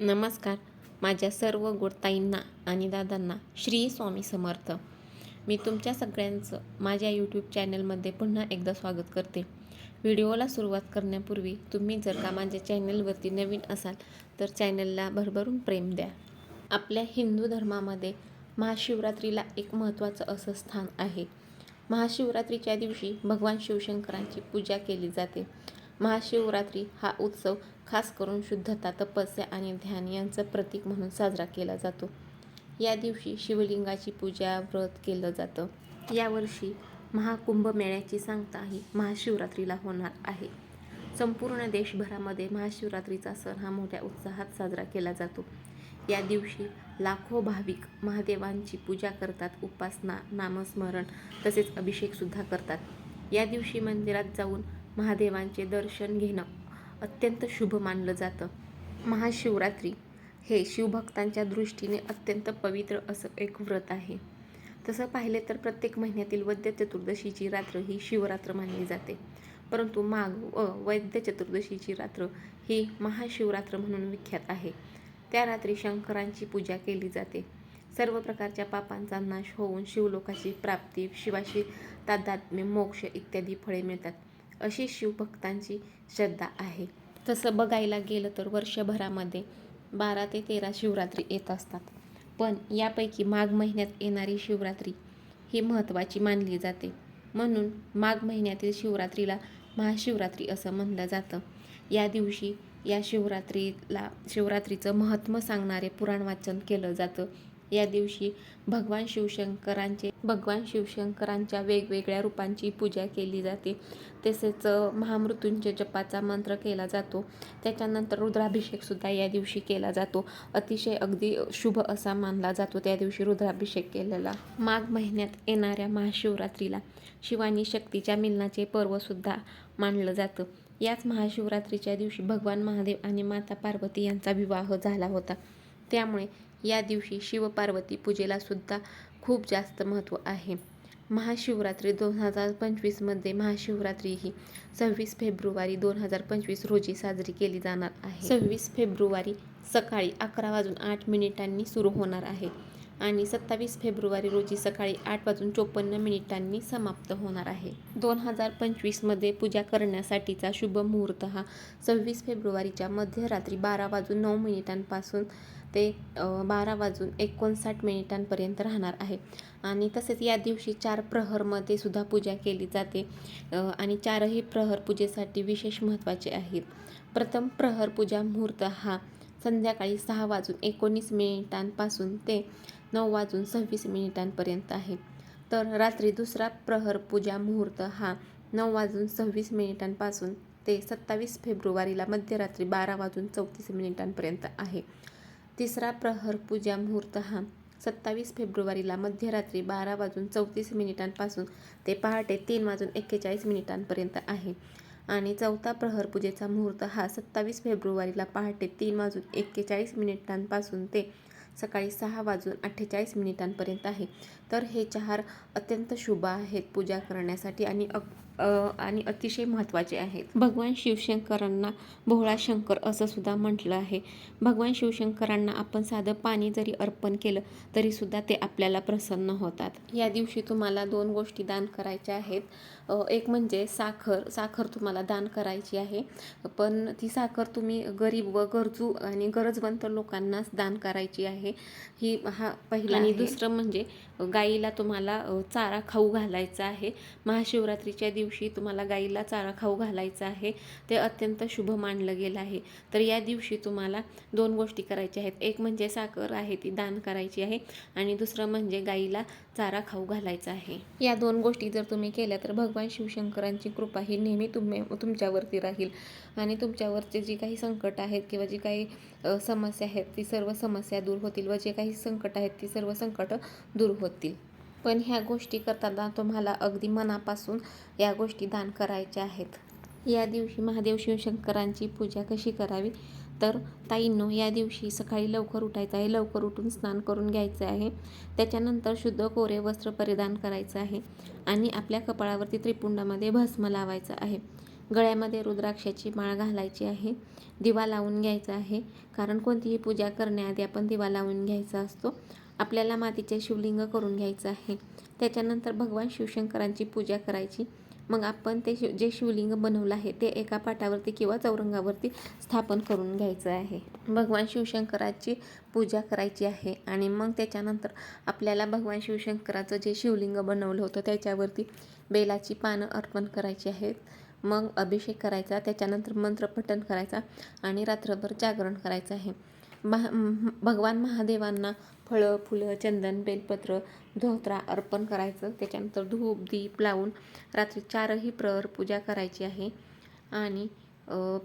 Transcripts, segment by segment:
नमस्कार. माझ्या सर्व गोडताईंना आणि दादांना श्री स्वामी समर्थ. मी तुमच्या सगळ्यांचं माझ्या यूट्यूब चॅनलमध्ये पुन्हा एकदा स्वागत करते. व्हिडिओला सुरुवात करण्यापूर्वी तुम्ही जर का माझ्या चॅनलवरती नवीन असाल तर चॅनलला भरभरून प्रेम द्या. आपल्या हिंदू धर्मामध्ये महाशिवरात्रीला एक महत्त्वाचं असं स्थान आहे. महाशिवरात्रीच्या दिवशी भगवान शिवशंकरांची पूजा केली जाते. महाशिवरात्री हा उत्सव खास करून शुद्धता तपस्या आणि ध्यान यांचं प्रतीक म्हणून साजरा केला जातो. या दिवशी शिवलिंगाची पूजा व्रत केलं जातं. यावर्षी महाकुंभमेळ्याची सांगताही महाशिवरात्रीला होणार आहे. संपूर्ण देशभरामध्ये महाशिवरात्रीचा सण हा मोठ्या उत्साहात साजरा केला जातो. या दिवशी लाखो भाविक महादेवांची पूजा करतात उपासना नामस्मरण तसेच अभिषेकसुद्धा करतात. या दिवशी मंदिरात जाऊन महादेवांचे दर्शन घेणं अत्यंत शुभ मानलं जातं. महाशिवरात्री हे शिवभक्तांच्या दृष्टीने अत्यंत पवित्र असं एक व्रत आहे. तसं पाहिले तर प्रत्येक महिन्यातील वैद्य चतुर्दशीची रात्र ही शिवरात्र मानली जाते. परंतु माघ व वैद्य चतुर्दशीची रात्र ही महाशिवरात्र म्हणून विख्यात आहे. त्या रात्री शंकरांची पूजा केली जाते. सर्व प्रकारच्या पापांचा नाश होऊन शिवलोकाची प्राप्ती शिवाशी तादात्म्य मोक्ष इत्यादी फळे मिळतात. अशी शिवभक्तांची श्रद्धा आहे. तसं बघायला गेलं तर वर्षभरामध्ये बारा ते तेरा शिवरात्री येत असतात. पण यापैकी माघ महिन्यात येणारी शिवरात्री ही महत्त्वाची मानली जाते. म्हणून माघ महिन्यातील शिवरात्रीला महाशिवरात्री असं म्हणलं जातं. या दिवशी या शिवरात्रीला शिवरात्रीचं महत्त्व सांगणारे पुराण वाचन केलं जातं. या दिवशी भगवान शिवशंकरांचे भगवान शिवशंकरांच्या वेगवेगळ्या रूपांची पूजा केली जाते. तसेच महामृत्यूंच्या जपाचा मंत्र केला जातो. त्याच्यानंतर रुद्राभिषेकसुद्धा या दिवशी केला जातो. अतिशय अगदी शुभ असा मानला जातो त्या दिवशी रुद्राभिषेक केलेला. माघ महिन्यात येणाऱ्या महाशिवरात्रीला शिवानी शक्तीच्या मिलनाचे पर्वसुद्धा मानलं जातं. याच महाशिवरात्रीच्या दिवशी भगवान महादेव आणि माता पार्वती यांचा विवाह झाला होता. त्यामुळे या दिवशी शिवपार्वती पूजेला सुद्धा खूप जास्त महत्त्व आहे. महाशिवरात्री दोन हजार पंचवीसमध्ये महाशिवरात्री ही सव्वीस फेब्रुवारी दोन हजार पंचवीस रोजी साजरी केली जाणार आहे. सव्वीस फेब्रुवारी सकाळी अकरा वाजून आठ मिनिटांनी सुरू होणार आहे आणि सत्तावीस फेब्रुवारी रोजी सकाळी आठ वाजून चोपन्न मिनिटांनी समाप्त होणार आहे. दोन हजार पंचवीसमध्ये पूजा करण्यासाठीचा शुभ मुहूर्त हा सव्वीस फेब्रुवारीच्या मध्यरात्री बारा वाजून नऊ मिनिटांपासून ते बारा वाजून एकोणसाठ मिनिटांपर्यंत राहणार आहे. आणि तसेच या दिवशी चार प्रहरमध्ये सुद्धा पूजा केली जाते. आणि चारही प्रहर पूजेसाठी विशेष महत्त्वाचे आहेत. प्रथम प्रहर पूजा मुहूर्त हा संध्याकाळी सहा वाजून एकोणीस मिनिटांपासून ते नऊ वाजून सव्वीस मिनिटांपर्यंत आहे. तर रात्री दुसरा प्रहर पूजा मुहूर्त हा नऊ वाजून सव्वीस मिनिटांपासून ते सत्तावीस फेब्रुवारीला मध्यरात्री बारा वाजून चौतीस मिनिटांपर्यंत आहे. तिसरा प्रहर पूजा मुहूर्त हा. सत्तावीस फेब्रुवारीला मध्यरात्री बारा वाजून चौतीस मिनिटांपासून ते पहाटे तीन वाजून एक्केचाळीस मिनिटांपर्यंत आहे. आणि चौथा प्रहर पूजेचा मुहूर्त हा सत्तावीस फेब्रुवारीला पहाटे तीन वाजून एक्केचाळीस मिनिटांपासून ते सकाळी सहा वाजून अठ्ठेचाळीस मिनिटांपर्यंत आहे. तर हे चार अत्यंत शुभ आहेत पूजा करण्यासाठी आणि अग आणि अतिशय महत्त्वाचे आहेत. भगवान शिवशंकरांना भोळा शंकर असं सुद्धा म्हटलं आहे. भगवान शिवशंकरांना आपण साधं पाणी जरी अर्पण केलं तरीसुद्धा ते आपल्याला प्रसन्न होतात. या दिवशी तुम्हाला दोन गोष्टी दान करायच्या आहेत. एक म्हणजे साखर साखर तुम्हाला दान करायची आहे. पण ती साखर तुम्ही गरीब व गरजू आणि गरजवंत लोकांनाच दान करायची आहे. ही हा पहिला आणि दुसरं म्हणजे गाईला तुम्हाला चारा खाऊ घालायचा आहे. महाशिवरात्रीच्या दिवशी दिवशी तुम्हाला गाईला चारा खाऊ घालायचा आहे ते अत्यंत शुभ मानलं गेलं आहे. तर या दिवशी तुम्हाला दोन गोष्टी करायच्या आहेत. एक म्हणजे साखर आहे ती दान करायची आहे आणि दुसरं म्हणजे गाईला चारा खाऊ घालायचा आहे. या दोन गोष्टी जर तुम्ही केल्या तर भगवान शिवशंकरांची कृपा ही नेहमी तुम्ही तुमच्यावरती राहील. आणि तुमच्यावरचे जी काही संकट आहेत किंवा जी काही समस्या आहेत ती सर्व समस्या दूर होतील व जे काही संकट आहेत ती सर्व संकट दूर होतील. पण ह्या गोष्टी करताना तुम्हाला अगदी मनापासून या गोष्टी दान करायच्या आहेत. या दिवशी महादेव शिवशंकरांची पूजा कशी करावी? तर ताईंनो या दिवशी सकाळी लवकर उठायचं आहे. लवकर उठून स्नान करून घ्यायचं आहे. त्याच्यानंतर शुद्ध कोरे वस्त्र परिधान करायचं आहे आणि आपल्या कपाळावरती त्रिपुंडामध्ये भस्म लावायचं आहे. गळ्यामध्ये रुद्राक्षाची माळ घालायची आहे. दिवा लावून घ्यायचा आहे. कारण कोणतीही पूजा करण्याआधी आपण दिवा लावून घ्यायचा असतो. आपल्याला मातीचे शिवलिंग करून घ्यायचं आहे. त्याच्यानंतर भगवान शिवशंकरांची पूजा करायची. मग आपण ते शिव जे शिवलिंग बनवलं आहे ते एका पाटावरती किंवा चौरंगावरती स्थापन करून घ्यायचं आहे. भगवान शिवशंकराची पूजा करायची आहे आणि मग त्याच्यानंतर आपल्याला भगवान शिवशंकराचं जे शिवलिंग बनवलं होतं त्याच्यावरती बेलाची पानं अर्पण करायची आहेत. मग अभिषेक करायचा त्याच्यानंतर मंत्रपठण करायचा आणि रात्रभर जागरण करायचं आहे. महा भगवान महादेवांना फळं फुलं चंदन बेलपत्र धोत्रा अर्पण करायचं. त्याच्यानंतर धूप दीप लावून रात्री चारही प्रहर पूजा करायची आहे. आणि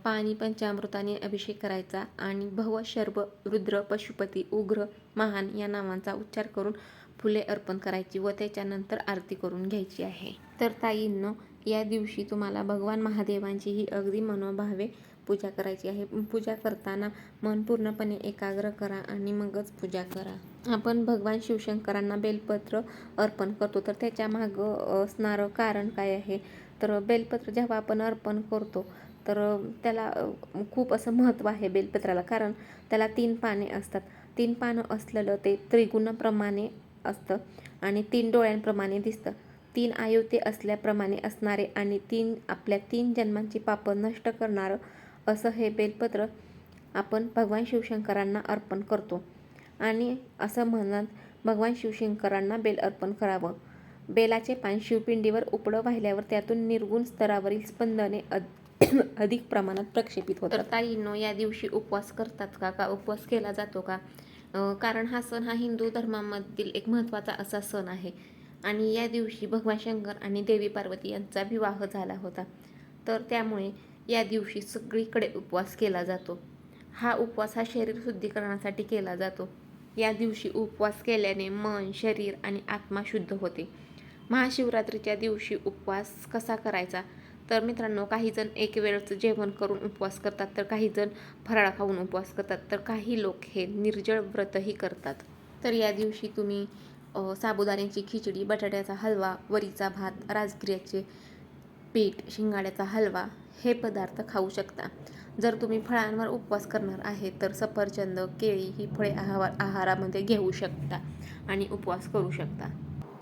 पाणी पंचामृताने अभिषेक करायचा. आणि भव शर्ब रुद्र पशुपती उग्र महान या नावांचा उच्चार करून फुले अर्पण करायची व त्याच्यानंतर आरती करून घ्यायची आहे. तर ताईंनो या दिवशी तुम्हाला भगवान महादेवांची ही अगदी मनोभावे पूजा करायची आहे. पूजा करताना मन पूर्णपणे एकाग्र करा आणि मगच पूजा करा. आपण भगवान शिवशंकरांना बेलपत्र अर्पण करतो. तर त्याच्या मागं असणारं कारण काय आहे? तर बेलपत्र जेव्हा आपण अर्पण करतो तर त्याला खूप असं महत्त्व आहे बेलपत्राला. कारण त्याला तीन पाने असतात. तीन पानं असलेलं ते त्रिगुणाप्रमाणे असतं आणि तीन डोळ्यांप्रमाणे दिसतं. तीन आयुते असल्याप्रमाणे असणारे आणि तीन आपल्या तीन जन्मांची पापं नष्ट करणारं असं हे बेलपत्र आपण भगवान शिवशंकरांना अर्पण करतो. आणि असं म्हणत भगवान शिवशंकरांना बेल अर्पण करावं. बेलाचे पान शिवपिंडीवर उपडं वाहिल्यावर त्यातून निर्गुण स्तरावरील स्पंदने अधिक प्रमाणात प्रक्षेपित होतात. तर ताईंनो या दिवशी उपवास करतात का? का उपवास केला जातो का? कारण हा सण हा हिंदू धर्मामधील एक महत्त्वाचा असा सण आहे. आणि या दिवशी भगवान शंकर आणि देवी पार्वती यांचा विवाह झाला होता. तर त्यामुळे या दिवशी सगळीकडे उपवास केला जातो. हा उपवास हा शरीर शुद्धीकरणासाठी केला जातो. या दिवशी उपवास केल्याने मन शरीर आणि आत्मा शुद्ध होते. महाशिवरात्रीच्या दिवशी उपवास कसा करायचा? तर मित्रांनो काही जण एक वेळचं जेवण करून उपवास करतात तर काही जण फराळ खाऊन उपवास करतात तर काही लोक हे निर्जळ व्रतही करतात. तर या दिवशी तुम्ही साबुदाण्याची खिचडी बटाट्याचा हलवा वरीचा भात राजगिऱ्याचे पीठ शिंगाड्याचा हलवा हे पदार्थ खाऊ शकता. जर तुम्ही फळांवर उपवास करणार आहे तर सफरचंद केळी ही फळे आहार आहारामध्ये घेऊ शकता आणि उपवास करू शकता.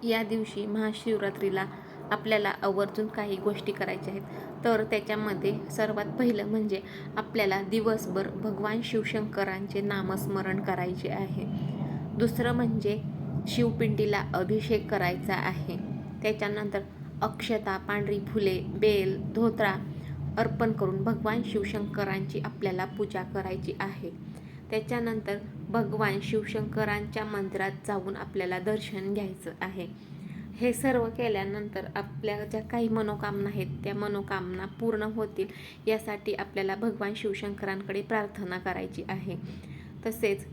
या दिवशी महाशिवरात्रीला आपल्याला आवर्जून काही गोष्टी करायच्या आहेत. तर त्याच्यामध्ये सर्वात पहिलं म्हणजे आपल्याला दिवसभर भगवान शिवशंकरांचे नामस्मरण करायचे आहे. दुसरं म्हणजे शिवपिंडीला अभिषेक करायचा आहे. त्याच्यानंतर अक्षता पांढरी फुले बेल धोत्रा अर्पण करून भगवान शिवशंकरांची आपल्याला पूजा करायची आहे. त्याच्यानंतर भगवान शिवशंकरांच्या मंदिरात जाऊन आपल्याला दर्शन घ्यायचं आहे. हे सर्व केल्यानंतर आपल्या ज्या काही मनोकामना आहेत त्या मनोकामना पूर्ण होतील यासाठी आपल्याला भगवान शिवशंकरांकडे प्रार्थना करायची आहे. तसेच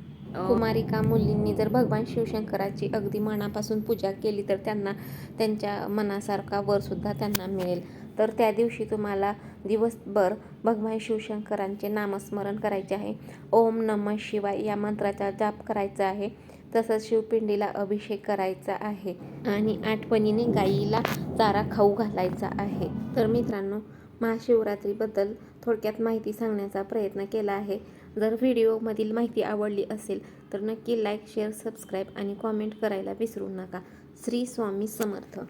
कुमारिका मुलींनी जर भगवान शिवशंकराची अगदी मनापासून पूजा केली तर त्यांना त्यांच्या मनासारखा वरसुद्धा त्यांना मिळेल. तर त्या दिवशी तुम्हाला दिवसभर भगवान शिवशंकरांचे नामस्मरण करायचे आहे. ओम नम शिवाय या मंत्राचा जाप करायचा आहे. तसंच शिवपिंडीला अभिषेक करायचा आहे. आणि आठवणीने गाईला चारा खाऊ घालायचा आहे. तर मित्रांनो महाशिवरात्रीबद्दल थोडक्यात माहिती सांगण्याचा प्रयत्न केला आहे. जर व्हिडिओमधील माहिती आवडली असेल तर नक्की लाईक शेअर सबस्क्राईब आणि कॉमेंट करायला विसरू नका. श्री स्वामी समर्थ.